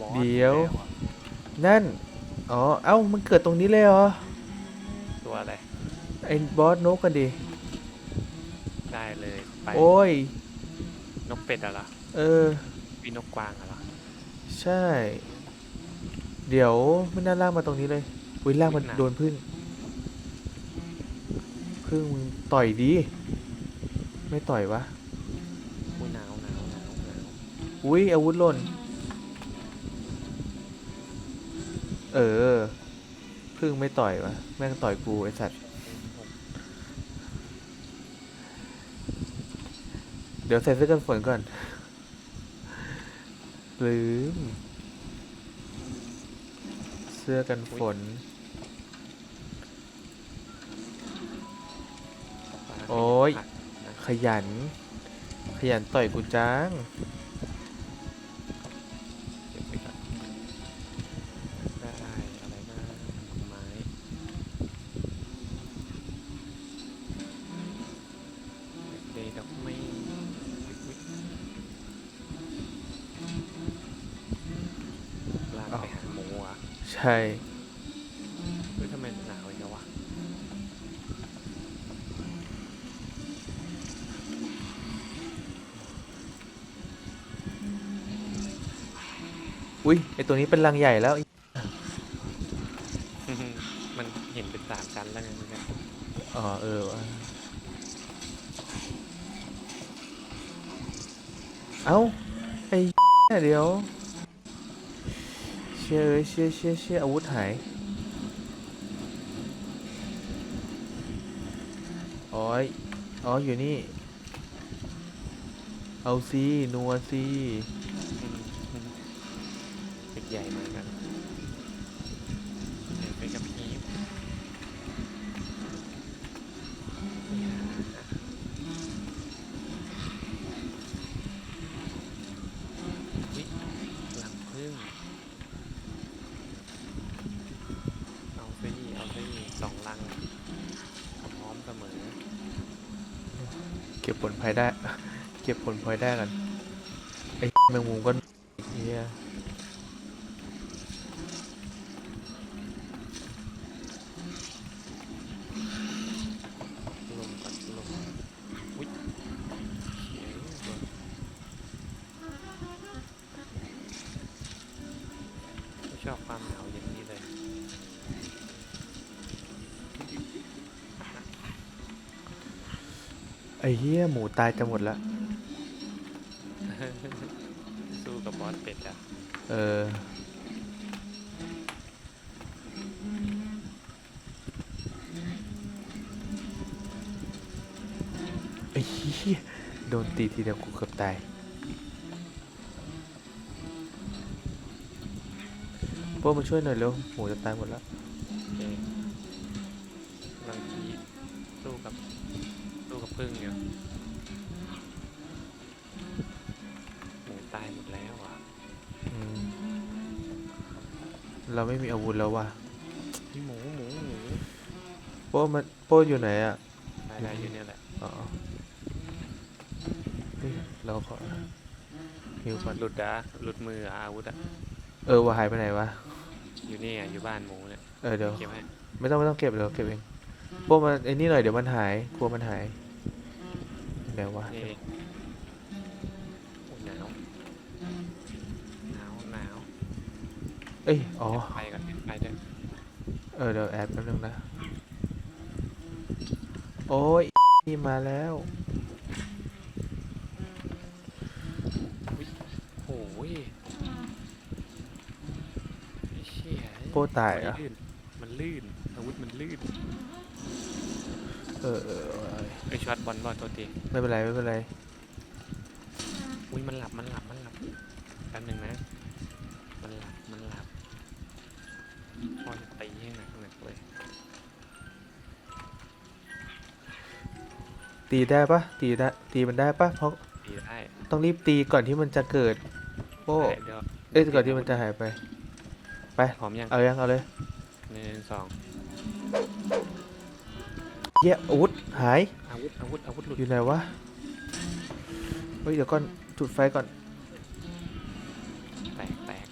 บอสเดี๋ยวแล้อะนั่น อ๋อ เอ้า มันเกิดตรงนี้เลยเหรอ ตัวอะไร ไอ้บอสนกกันดิ ได้เลยไปโอ้ย นกเป็ดอะเหรอเออ มีนกกวางอะเหรอใช่ เดี๋ยวไม่น่าลากมาตรงนี้เลยอุ้ยลากมันหนักโดนพึ่งพึ่งมึงต่อยดี ไม่ต่อยวะ อุ้ยหนาวหนาวหนาวหนาวอุ้ยอาวุธหล่น เออ พึ่งไม่ต่อยวะแม่งต่อยกูไอสัตว์ เดี๋ยวใส่เสื้อกันฝนก่อน ลืม เสื้อกันฝน โอ้ย ขยัน ขยันต่อยกูจัง เดย์ดอกไม้อุ๊ยๆลากไปหาหมูอะใช่เฮ้ยทำไมหนาวอย่างวะอุ้ยไอตัวนี้เป็นรังใหญ่แล้ว มันเห็นเป็นสามชั้นแล้วไงมันเนี่ยอ๋อเออว่ะ เอ้า ไอ้เดี๋ยว เชี่ยเอ้ยเชี่ยเชี่ยเชี่ยอาวุธหาย อ๋อยอ๋อ อยู่นี่ เอาซีนัวซี ก็บผลพลอยได้ เก็บผลพลอยได้กันไอ้แมงมุมก็เฮียลมก่ยชอบความ ไอ้เฮียหมูตายจะหมดละ สู้กับบอสเป็ดอะเออ ไอ้เหี้ยโดนตีทีเดียวกูเกือบตาย พวกมาช่วยหน่อยเร็ว หมูจะตายหมดแล้ว พึ่งอยู่หมูตายหมดแล้วอะอืมเราไม่มีอาวุธแล้วว่ะพี่หมูหมูหมูโป้มันโป้อยู่ไหนอะได้ได้อยู่เนี่ยแหละอ๋อเฮ้ยเราขอฮิวก่อนหลุดดะหลุดมืออะอาวุธอะเออว่าหายไปไหนวะ อยู่นี่อะอยู่บ้านหมูเนี่ยเออเดี๋ยว เก็บให้ ไม่ต้องไม่ต้องเก็บเดี๋ยวเก็บเองพวกมันไอ้นี่หน่อยเดี๋ยวมันหายกลัวมันหาย เดี๋ยววะนี่โอ้ยหนาว หนาว หนาวเอ้ย อ๋อ ไปก่อนไปด้วยเออ เดี๋ยวแอดแป๊บนึงนะ โอ้ยนี่มาแล้วโอ้ยไอ้เชี่ยโป้ตายเหรอะมันลื่นมันลื่น อาวุธมันลื่น เออเออเออไอช็อตบอลบอลตัวทีไม่เป็นไรไม่เป็นไรอุ้ยมันหลับมันหลับมันหลับแป๊บนึงนะ มันหลับมันหลับพ่อจะตีให้หนักหนักๆเลยตีได้ปะตีได้ตีมันได้ปะเพราะตีได้ต้องรีบตีก่อนที่มันจะเกิดโป้ได้เดี๋ยวเอ้ยก่อนที่มันจะหายไป ไปพร้อมยังเอายังเอาเลยหนึ่งสอง เย้ยอาวุธหาย อาวุธอาวุธอาวุธหลุดอยู่ไหนวะ เฮ้ยเดี๋ยวก่อนจุดไฟก่อน แตกแตก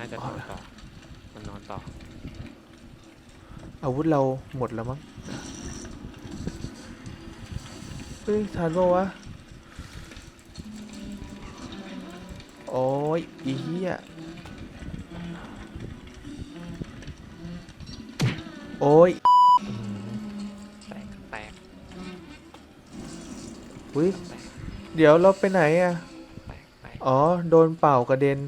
น่าจะนอนต่อ มันนอนต่อ อาวุธเราหมดแล้วมั้ง เฮ้ยทันปะวะ โอ้ยอีเหี้ยโอ้ย อุ้ยแตกเดี๋ยวเราไปไหนอะแตกแตกอ๋อ โดนเป่ากระเด็น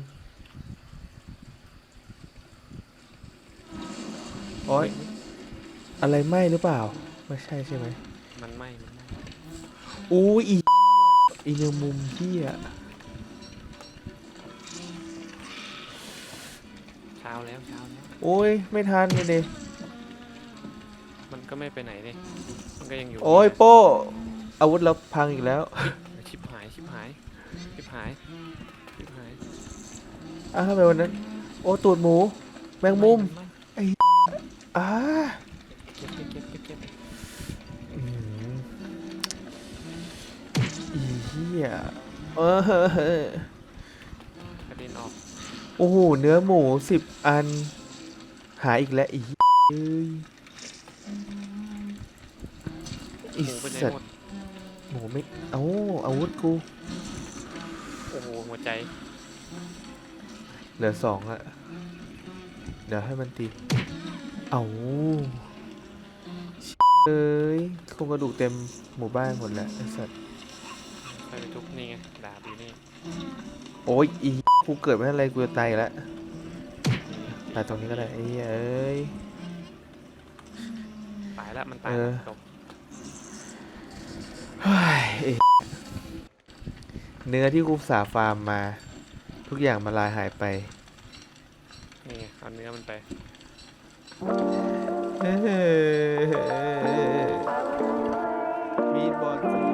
โอ้ยอะไรไหมหรือเปล่า ไม่ใช่ใช่ไหมมันไหมมันไหมอู้ยอีอีเนมุมเหี้ยเช้าแล้วเช้าแล้วโอ้ย ไม่ทันเลยดิมันก็ไม่ไปไหนเลยมันก็ยังอยู่โอ้ยนี่แหละโป้ อาวุธเราพังอีกแล้ว ชิบหายชิบหายชิบหายชิบหายอ้าวทำไมวันนั้น โอ้ตูดหมู แมงมุมไหอ้าเก็บเก็บเก็บเก็บเก็บอื้อหืออีเหี้ยเออ กระเด็นออกโอ้โห เนื้อหมูสิบอัน หาอีกแล้วอีเหี้ยเอ้ยหอีมูไปไหนสัตหมว์ด หมูไม่เอ้าอาวุธกูโอ้โหหัวใจเหลือสองอะเดี๋ยวให้มันตีเอาเอ้ยโครงกระดูกเต็มหมู่บ้านหมดแล้วไอ้สัตว์ไปไปทุบนี่ไงดาบอยู่นี่โอ้ยอีกูเกิดไม่ทันอะไรกูจะตายอีกแล้วตายตรงนี้ก็ได้ไอ้เหี้ยเอ้ย ตายแล้วมันตายเออ จบ เนื้อที่กูสาฟาร์มมา ทุกอย่างมาลายหายไป นี่เอาเนื้อมันไป มีดบอล